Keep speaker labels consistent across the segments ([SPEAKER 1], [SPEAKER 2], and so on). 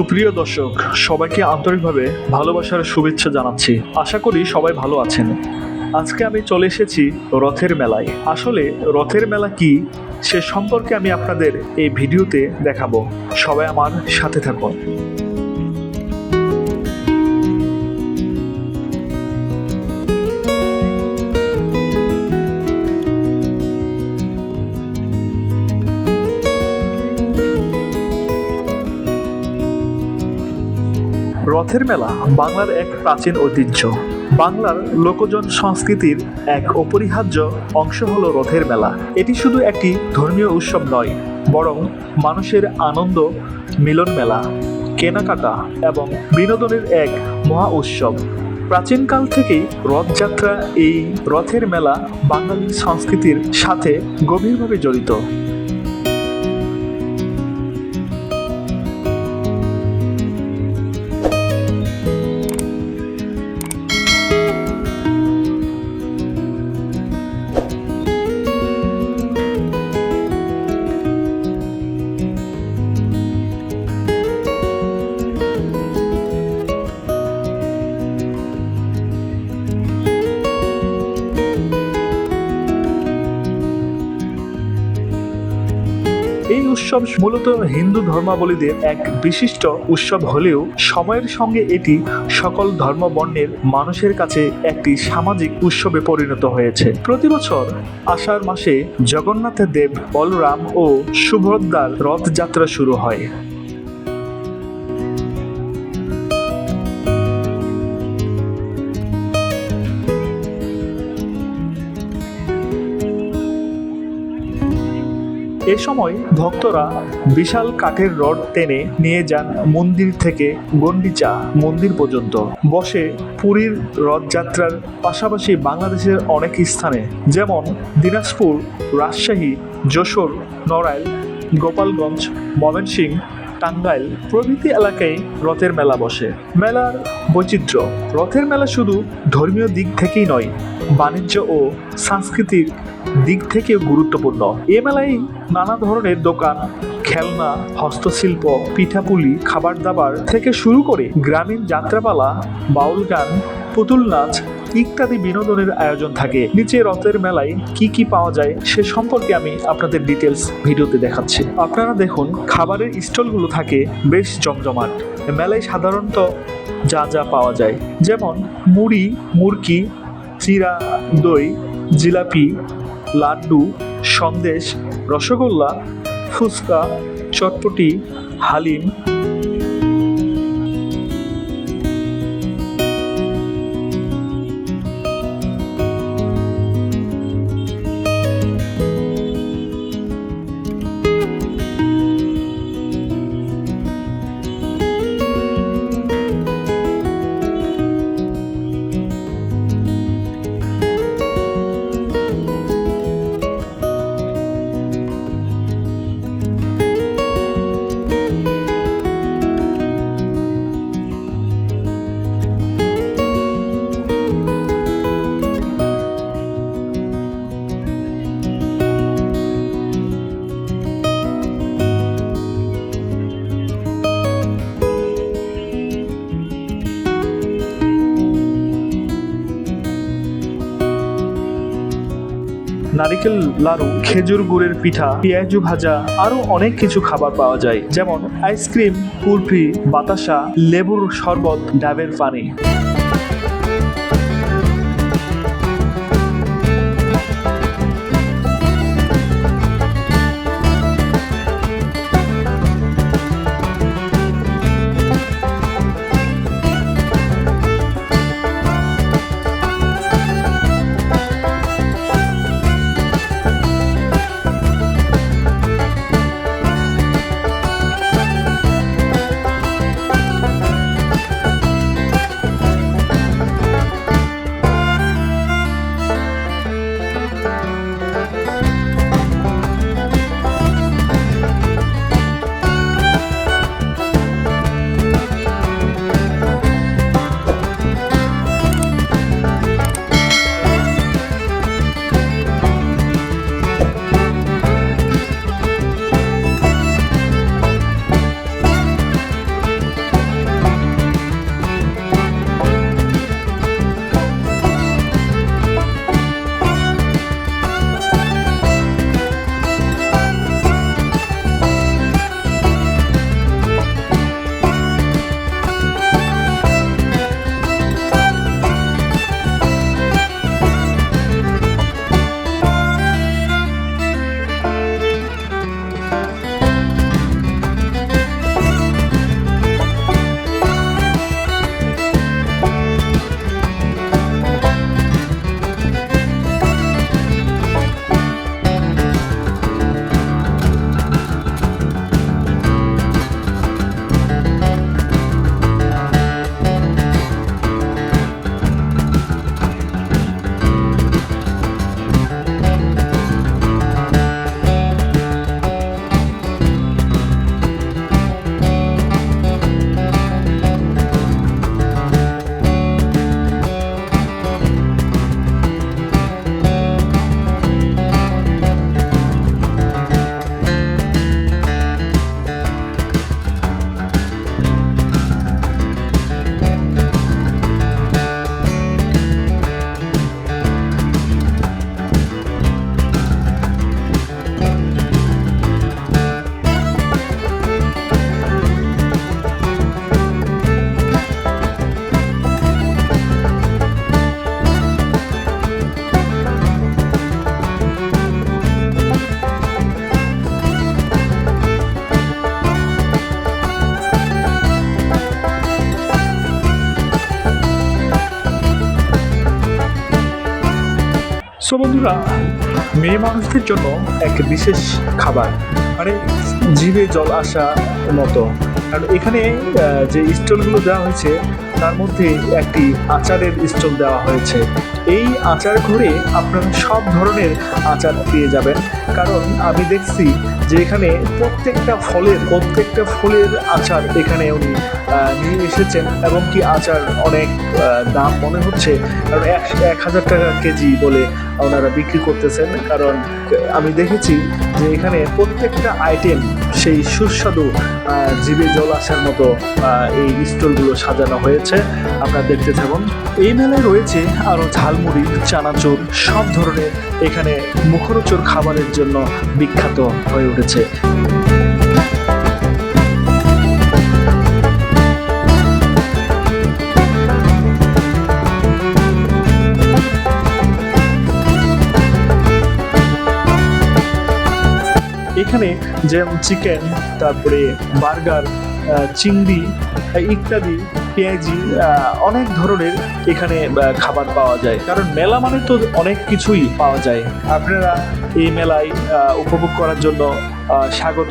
[SPEAKER 1] সুপ্রিয় দর্শক, সবাইকে আন্তরিকভাবে ভালোবাসার শুভেচ্ছা জানাচ্ছি। আশা করি সবাই ভালো আছেন। আজকে আমি চলে এসেছি রথের মেলায়। আসলে রথের মেলা কি, সে সম্পর্কে আমি আপনাদের এই ভিডিওতে দেখাবো। সবাই আমার সাথে থাকুন। রথের মেলা বাংলার এক প্রাচীন ঐতিহ্য। বাংলার লোকজন সংস্কৃতির এক অপরিহার্য অংশ হলো রথের মেলা। এটি শুধু একটি ধর্মীয় উৎসব নয়, বরং মানুষের আনন্দ, মিলন মেলা, কেনাকাটা এবং বিনোদনের এক মহা উৎসব। প্রাচীনকাল থেকেই রথযাত্রা এই রথের মেলা বাঙালি সংস্কৃতির সাথে গভীরভাবে জড়িত। উৎসব মূলত হিন্দু ধর্মাবলীদের এক বিশিষ্ট উৎসব হলেও সময়ের সঙ্গে এটি সকল ধর্মবর্ণের মানুষের কাছে একটি সামাজিক উৎসবে পরিণত হয়েছে। প্রতি বছর আষাঢ় মাসে জগন্নাথ দেব, বলরাম ও সুভদ্রার রথযাত্রা শুরু হয়। এ সময় ভক্তরা বিশাল কাঠের রড টেনে নিয়ে যান মন্দির থেকে গন্ডিচা মন্দির পর্যন্ত। বসে পুরীর রথযাত্রার পাশাপাশি বাংলাদেশের অনেক স্থানে, যেমন দিনাজপুর, রাজশাহী, যশোর, নড়াইল, গোপালগঞ্জ, ময়মনসিংহ টাঙ্গাইল প্রভৃতি এলাকায় রথের মেলা বসে। মেলার বৈচিত্র্য। রথের মেলা শুধু ধর্মীয় দিক থেকেই নয়, বাণিজ্য ও সাংস্কৃতিক দিক থেকেও গুরুত্বপূর্ণ। এ মেলায় নানা ধরনের দোকান, খেলনা, হস্তশিল্প, পিঠাপুলি, খাবার দাবার থেকে শুরু করে গ্রামীণ যাত্রাপালা, বাউল গান, পুতুল নাচ ইত্যাদি বিনোদনের আয়োজন থাকে। নিচে রথের মেলায় কি কি পাওয়া যায় সে সম্পর্কে আমি আপনাদের ডিটেলস ভিডিওতে দেখাচ্ছি। আপনারা দেখুন, খাবারের স্টলগুলো থাকে বেশ জমজমাট। মেলায় সাধারণত যা যা পাওয়া যায়। যেমন মুড়ি, মুরকি, চিরা, দই, জিলাপি, লাড্ডু, সন্দেশ, রসগোল্লা, ফুচকা, চটপটি, হালিম নারিকেল লাড়ু, খেজুর গুড়ের পিঠা, পেঁয়াজু ভাজা, আরও অনেক কিছু খাবার পাওয়া যায়। যেমন আইসক্রিম, কুলফি, বাতাসা, লেবুর শরবত, ডাবের পানি। সো বন্ধুরা মেয়ে মানুষদের জন্য এক বিশেষ খাবার মানে জিভে জল আসা মতো। কারণ এখানে যে স্টলগুলো দেওয়া হয়েছে, তার মধ্যে একটি আচারের স্টল দেওয়া হয়েছে। এই আচার ঘরে আপনারা সব ধরনের আচার পেয়ে যাবেন। কারণ আমি দেখছি যে এখানে প্রত্যেকটা ফলের প্রত্যেকটা ফলের আচার এখানে উনি নিয়ে এসেছেন এবং কি আচার অনেক দাম মনে হচ্ছে। কারণ এক এক হাজার টাকা কেজি বলে ওনারা বিক্রি করতেছেন। কারণ আমি দেখেছি যে এখানে প্রত্যেকটা আইটেম সেই সুস্বাদু জিভে জল আসার মতো এই স্টলগুলো সাজানো হয়েছে। আপনারা দেখতে থাকুন। এই মেলায় রয়েছে আরও ঝালমুড়ি, চানাচুর, সব ধরনের এখানে মুখরোচর খাবারের জন্য বিখ্যাত হয়ে উঠেছে। এখানে যেমন চিকেন তারপরে বার্গার চিংড়ি, ইত্যাদি, পেঁয়াজি অনেক ধরনের এখানে খাবার পাওয়া যায়। কারণ মেলা মানে তো অনেক কিছুই পাওয়া যায়। আপনারা এই মেলায় উপভোগ করার জন্য স্বাগত।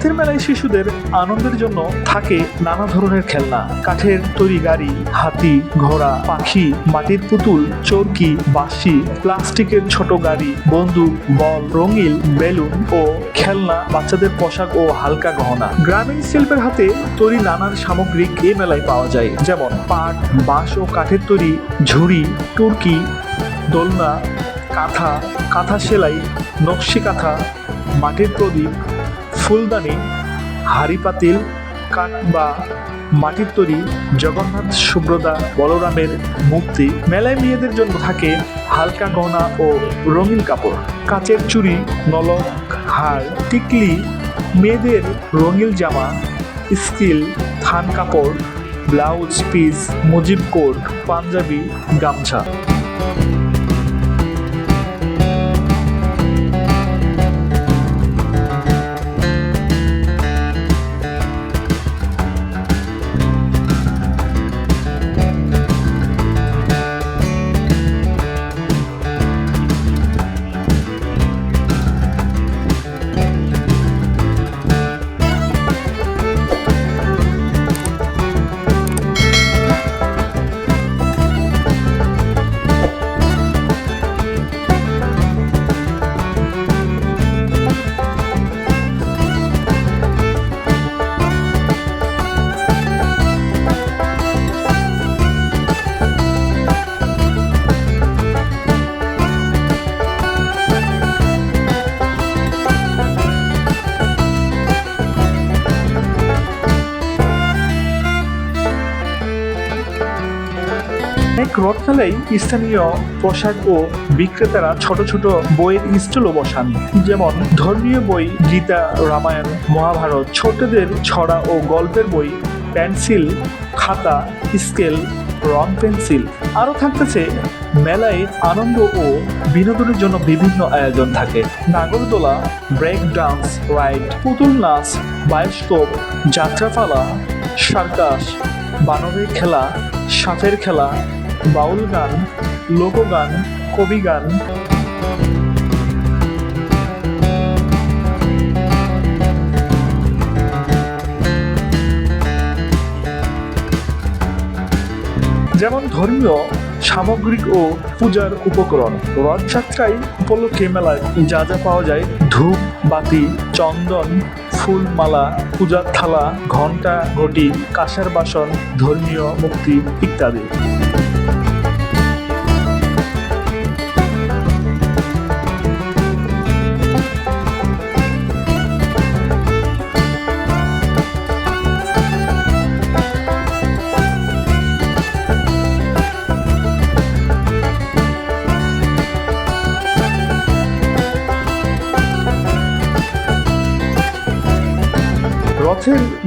[SPEAKER 1] রথের মেলায় শিশুদের আনন্দের জন্য থাকে নানা ধরনের খেলনা। কাঠের তৈরি গাড়ি, হাতি, ঘোড়া, পাখি, মাটির পুতুল, চরকি, বাঁশি, প্লাস্টিকের ছোট গাড়ি, বন্দুক, বল রঙিন বেলুন ও খেলনা বাচ্চাদের পোশাক ও হালকা গহনা। গ্রামীণ শিল্পের হাতে তৈরি নানান সামগ্রিক এই মেলায় পাওয়া যায়, যেমন পাট, বাঁশ ও কাঠের তৈরি ঝুড়ি, টুরকি, দোলনা, কাঁথা কাঁথা সেলাই, নকশি কাঁথা, মাটির প্রদীপ ফুলদানি হাড়ি পাতিল কাঠ বা মাটির তৈরি, জগন্নাথ, সুব্রতা, বলরামের মূর্তি, মেলায় মেয়েদের জন্য থাকে হালকা গহনা ও রঙিন কাপড়। কাচের চুড়ি, নলক, হার, টিকলি, মেয়েদের রঙিন জামা স্কিল থান কাপড়, blouse, piece, Mujib coat, Punjabi, গামছা। এক রথমেলায় স্থানীয় পোশাক ও বিক্রেতারা ছোট ছোট বইয়ের স্টলও বসান। যেমন ধর্মীয় বই গীতা, রামায়ণ, মহাভারত, ছোটদের ছড়া ও গল্পের বই, পেন্সিল, খাতা, স্কেল, রং পেন্সিল। আরও থাকতেছে মেলায় আনন্দ ও বিনোদনের জন্য বিভিন্ন আয়োজন থাকে। নাগরদোলা, ব্রেক ডান্স, রাইড, পুতুল নাচ, বায়োস্কোপ, যাত্রাপালা, সার্কাস, বানরের খেলা, সাপের খেলা বাউল গান লোকগান কবি গান যেমন ধর্মীয়, সামগ্রিক ও পূজার উপকরণ। রথযাত্রায় উপলক্ষে মেলায় যা যা পাওয়া যায়, ধূপ, বাতি, চন্দন ফুল মালা পূজার থালা, ঘণ্টা, ঘটি, কাঁসার বাসন, ধর্মীয় মুক্তি ইত্যাদি।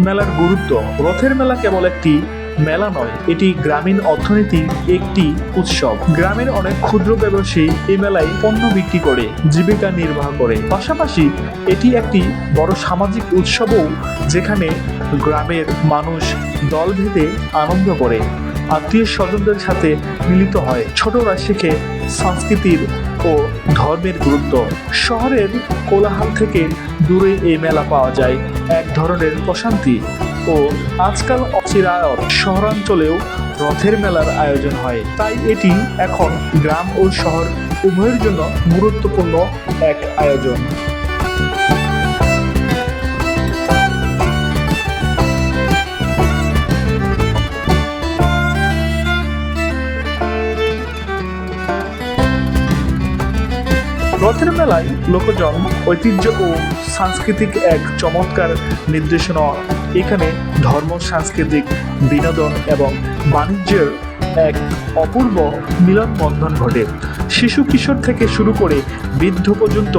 [SPEAKER 1] মেলার গুরুত্ব। রথের মেলা কেবল একটি মেলা নয়, এটি গ্রামীণ অর্থনীতির একটি উৎসব। গ্রামের অনেক ক্ষুদ্র ব্যবসায়ী এই মেলায় পণ্য বিক্রি করে, জীবিকা নির্বাহ করে। পাশাপাশি এটি একটি বড় সামাজিক উৎসবও, যেখানে গ্রামের মানুষ দল ভেদে আনন্দ করে। আত্মীয় স্বজনদের সাথে মিলিত হয়। ছোটরা শেখে সংস্কৃতির ও ধর্মের গুরুত্ব। শহরের কোলাহল থেকে দূরে এই মেলা পাওয়া যায়। এক ধরনের প্রশান্তি ও আজকাল অচিরায়ত শহরাঞ্চলেও রথের মেলার আয়োজন হয়। তাই এটি এখন গ্রাম ও শহর উভয়ের জন্য গুরুত্বপূর্ণ এক আয়োজন। রথের মেলায় লোকজন ঐতিহ্য ও সাংস্কৃতিক এক চমৎকার নির্দেশনা। এখানে ধর্ম, সাংস্কৃতিক বিনোদন এবং বাণিজ্যের এক অপূর্ব মিলনবন্ধন ঘটে। শিশু কিশোর থেকে শুরু করে বৃদ্ধ পর্যন্ত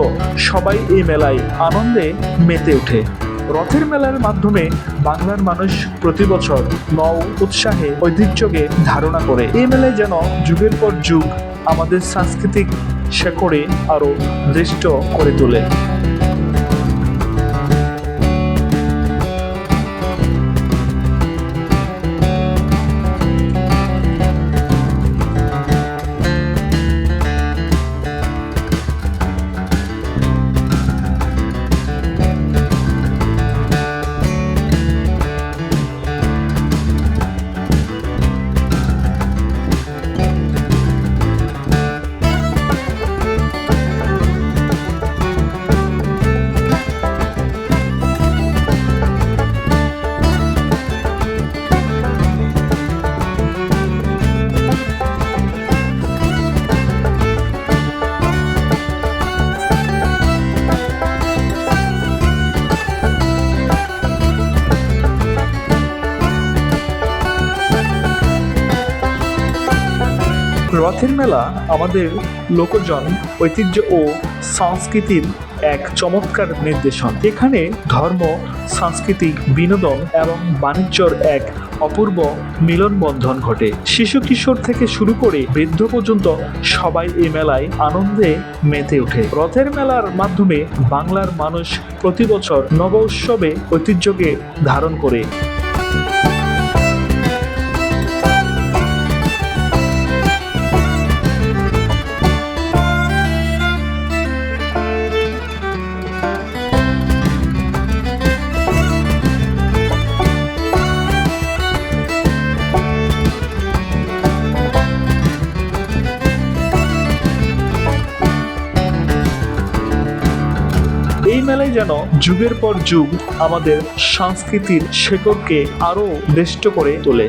[SPEAKER 1] সবাই এই মেলায় আনন্দে মেতে ওঠে। রথের মেলার মাধ্যমে বাংলার মানুষ প্রতি বছর নও উৎসাহে ঐতিহ্যকে ধারণা করে। এই মেলায় যেন যুগের পর যুগ আমাদের সাংস্কৃতিক শেকড়ে আরও দৃষ্ট করে তোলে। রথের মেলা আমাদের লোকজন, ঐতিহ্য ও সংস্কৃতির এক চমৎকার নির্দেশন। এখানে ধর্ম সাংস্কৃতিক বিনোদন এবং বাণিজ্যর এক অপূর্ব মিলনবন্ধন ঘটে। শিশু কিশোর থেকে শুরু করে বৃদ্ধ পর্যন্ত সবাই এই মেলায় আনন্দে মেতে ওঠে। রথের মেলার মাধ্যমে বাংলার মানুষ প্রতি বছর নব উৎসবে ঐতিহ্যকে ধারণ করে। যেন যুগের পর যুগ আমাদের সংস্কৃতির শেকড়কে আরও দেষ্ট করে তোলে।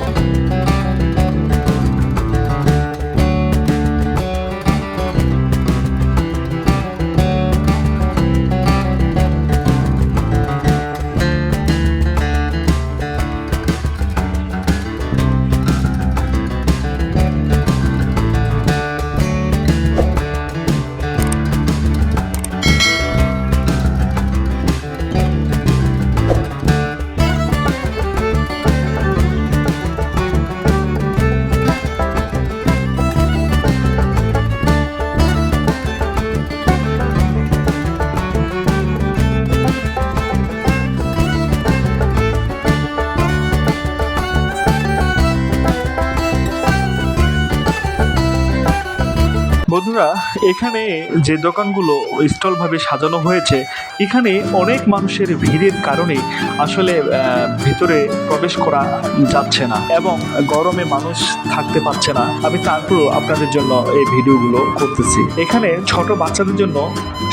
[SPEAKER 1] বন্ধুরা এখানে যে দোকানগুলো স্টলভাবে সাজানো হয়েছে, এখানে অনেক মানুষের ভিড়ের কারণে আসলে ভিতরে প্রবেশ করা যাচ্ছে না এবং গরমে মানুষ থাকতে পারছে না। আমি তারপরও আপনাদের জন্য এই ভিডিওগুলো করতেছি। এখানে ছোট বাচ্চাদের জন্য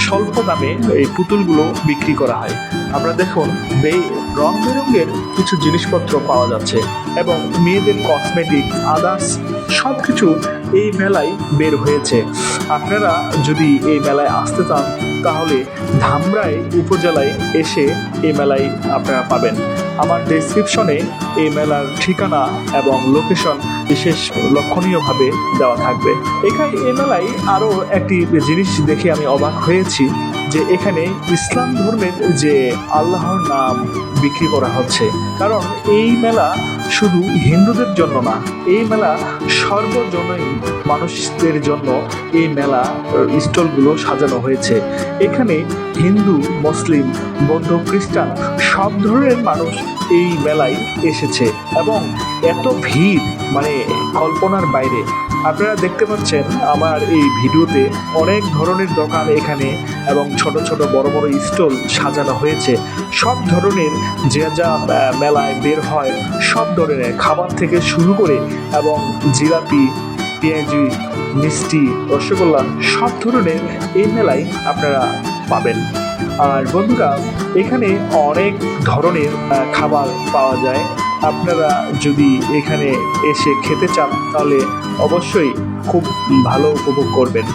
[SPEAKER 1] স্বল্প দামে এই পুতুলগুলো বিক্রি করা হয়। আমরা দেখুন এই রং বেরঙের কিছু জিনিসপত্র পাওয়া যাচ্ছে এবং মেয়েদের কসমেটিক আদার্স সব কিছু এই মেলায় বের হয়েছে। আপনারা যদি এই মেলায় আসতে চান, তাহলে ধামরাই উপজেলায় এসে এই মেলায় আপনারা পাবেন। আমার ডেসক্রিপশনে এই মেলার ঠিকানা এবং লোকেশন বিশেষ লক্ষণীয়ভাবে দেওয়া থাকবে। এখানে এই মেলায় আরও একটি জিনিস দেখে আমি অবাক হয়েছি। যে এখানে ইসলাম ধর্মের যে আল্লাহর নাম বিক্রি করা হচ্ছে। কারণ এই মেলা শুধু হিন্দুদের জন্য না, এই মেলা সর্বজনীন মানুষদের জন্য এই মেলা স্টলগুলো সাজানো হয়েছে। এখানে হিন্দু, মুসলিম, বৌদ্ধ, খ্রিস্টান সব ধরনের মানুষ এই মেলায় এসেছে এবং এত ভিড় মানে কল্পনার বাইরে আপনারা দেখতে পাচ্ছেন আমার এই ভিডিওতে অনেক ধরনের দোকান এখানে এবং ছোট ছোট বড় বড় স্টল সাজানো হয়েছে। সব ধরনের যে যা মেলায় বের হয়, সব ধরনের খাবার থেকে শুরু করে এবং জিলাপি, পেঁয়াজি, মিষ্টি, রসগোল্লা, সব ধরনের এই মেলায় আপনারা পাবেন। আর বন্ধুরা, এখানে অনেক ধরনের খাবার পাওয়া যায়। আপনারা যদি এখানে এসে খেতে চান তাহলে অবশ্যই খুব ভালো উপভোগ করবেন।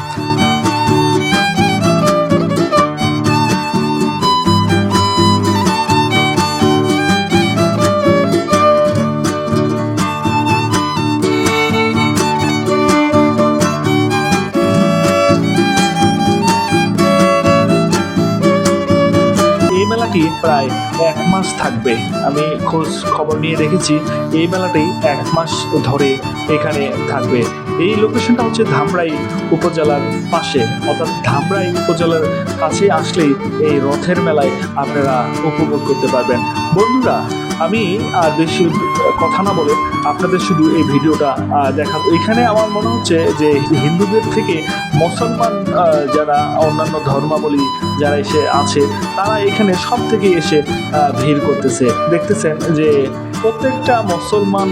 [SPEAKER 1] প্রায় এক মাস থাকবে। আমি খোঁজ খবর নিয়ে দেখেছি এই মেলাটি এক মাস ধরে এখানে থাকবে। এই লোকেশনটা হচ্ছে ধামরাই উপজেলার পাশে। অর্থাৎ ধামরাই উপজেলার কাছে আসলেই এই রথের মেলায় আপনারা উপভোগ করতে পারবেন। বন্ধুরা আমি আর বেশি কথা না বলে আপনাদের শুধু এই ভিডিওটা আহ, দেখা এখানে আমার মনে হচ্ছে যে হিন্দুদের থেকে মুসলমান যারা অন্যান্য ধর্মাবলী যারা এসে আছে, তারা এখানে সব থেকে এসে ভিড় করতেছে। দেখতেছেন যে প্রত্যেকটা মুসলমান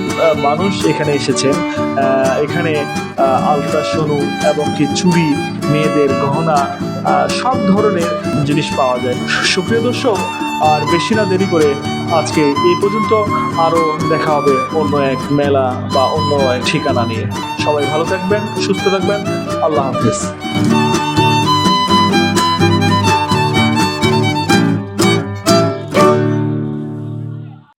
[SPEAKER 1] মানুষ এখানে এসেছেন এখানে আলট্রাসোনু এবং কি চুড়ি মেয়েদের গহনা সব ধরনের জিনিস পাওয়া যায়। সুপ্রিয় দর্শক, আর বেশি না দেরি করে আজকে এই পর্যন্ত আরও দেখা হবে অন্য এক মেলা বা অন্য এক ঠিকানা নিয়ে। সবাই ভালো থাকবেন, সুস্থ থাকবেন। আল্লাহ হাফিজ।